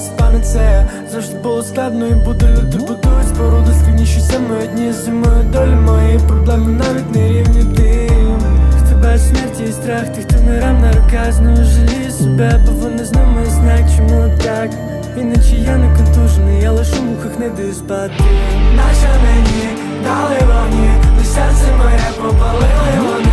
Це панацея Завжди було складно і буде люди будують споруди складніші саме одні з зимою долі Мої. Проблеми навіть не рівні тим Смерті і страх, тих, хто не рамна руках, Знову жалію себе, бо вони знову не знають, чому так. Іначе я не контужений, я лише в мухах не даю спати. Наче мені дали вогні, лиш серце моє попалили вони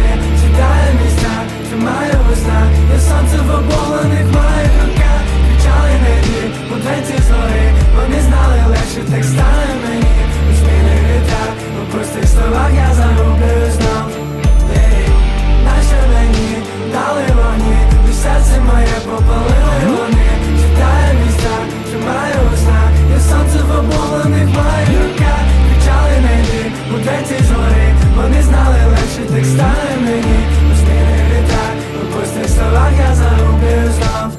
Вони знали легше, так стане мені. У зміни вітер, у простих словах я загублюю знов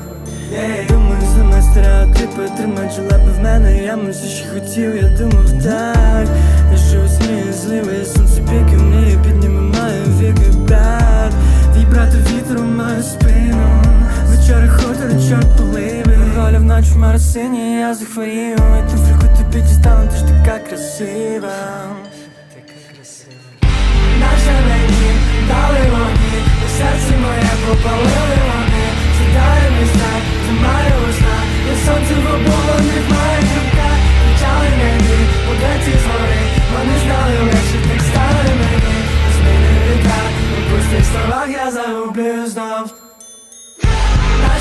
Ей, Думаю, за мене стереотипи Тримають лапи в мене, я мусу ще хотів, я думав так. Я живу смію, сонце піки вмію, підніме маю віки брат Твій брат вітру маю спину. Вечори хутор, чорт поливи. Вночі в марсині, я захворію І ту фріку тобі дістану, ти ж така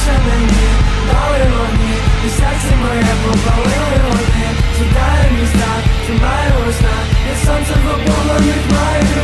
Наче мені дали вогні, і серце моє попалили вони Сідаю міста, тримаю весна Я сонце в оболених моїх